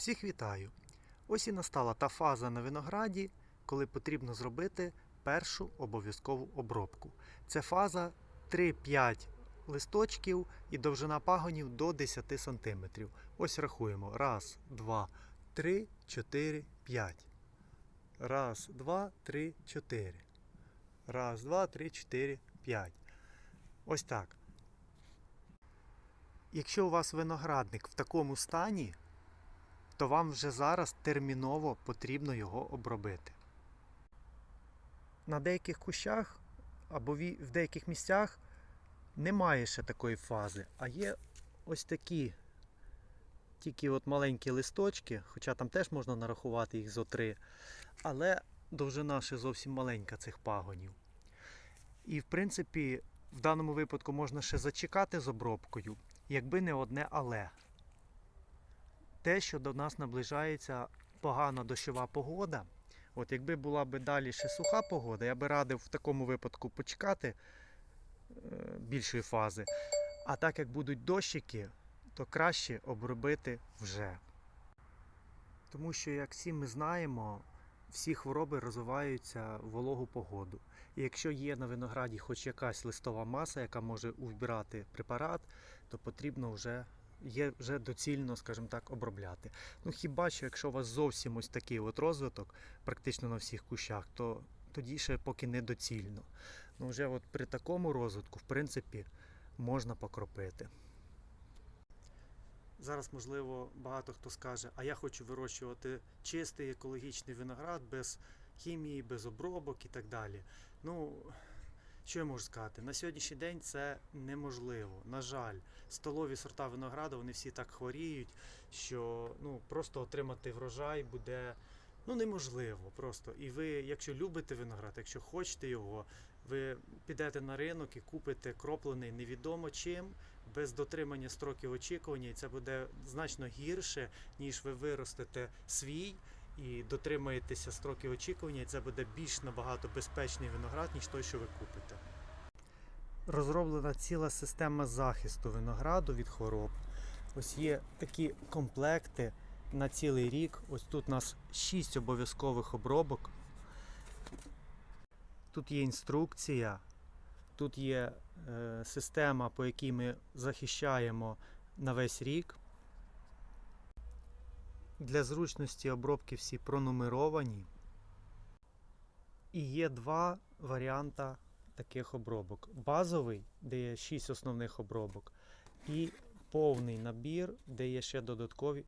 Всіх вітаю! Ось і настала та фаза на винограді, коли потрібно зробити першу обов'язкову обробку. Це фаза 3-5 листочків і довжина пагонів до 10 см. Ось рахуємо. Раз, два, три, чотири, п'ять. Раз, два, три, чотири. Раз, два, три, чотири, п'ять. Ось так. Якщо у вас виноградник в такому стані, то вам вже зараз терміново потрібно його обробити. На деяких кущах або в деяких місцях немає ще такої фази, а є ось такі тільки от маленькі листочки, хоча там теж можна нарахувати їх зо три, але довжина ще зовсім маленька цих пагонів. І в принципі, в даному випадку можна ще зачекати з обробкою, якби не одне але те, що до нас наближається погана дощова погода. От якби була би далі ще суха погода, я би радив в такому випадку почекати е, більшої фази. А так як будуть дощики, то краще обробити вже. Тому що, як всі ми знаємо, всі хвороби розвиваються в вологу погоду. І якщо є на винограді хоч якась листова маса, яка може вбирати препарат, то потрібно вже є вже доцільно, скажімо так, обробляти. Ну хіба що, якщо у вас зовсім ось такий от розвиток, практично на всіх кущах, то тоді ще поки не доцільно. Ну вже от при такому розвитку, в принципі, можна покропити. Зараз, можливо, багато хто скаже, а я хочу вирощувати чистий екологічний виноград без хімії, без обробок і так далі. Ну, що я можу сказати? На сьогоднішній день це неможливо. На жаль, столові сорта винограду вони всі так хворіють, що ну, просто отримати врожай буде ну, неможливо. Просто. І ви, якщо любите виноград, якщо хочете його, ви підете на ринок і купите кроплений невідомо чим, без дотримання строків очікування, і це буде значно гірше, ніж ви виростете свій і дотримаєтеся строків очікування, і це буде більш набагато безпечний виноград, ніж той, що ви купите. Розроблена ціла система захисту винограду від хвороб. Ось є такі комплекти на цілий рік. Ось тут у нас 6 обов'язкових обробок. Тут є інструкція, тут є е, система, по якій ми захищаємо на весь рік. Для зручності обробки всі пронумеровані. І є два варіанти таких обробок: базовий, де є 6 основних обробок, і повний набір, де є ще додаткові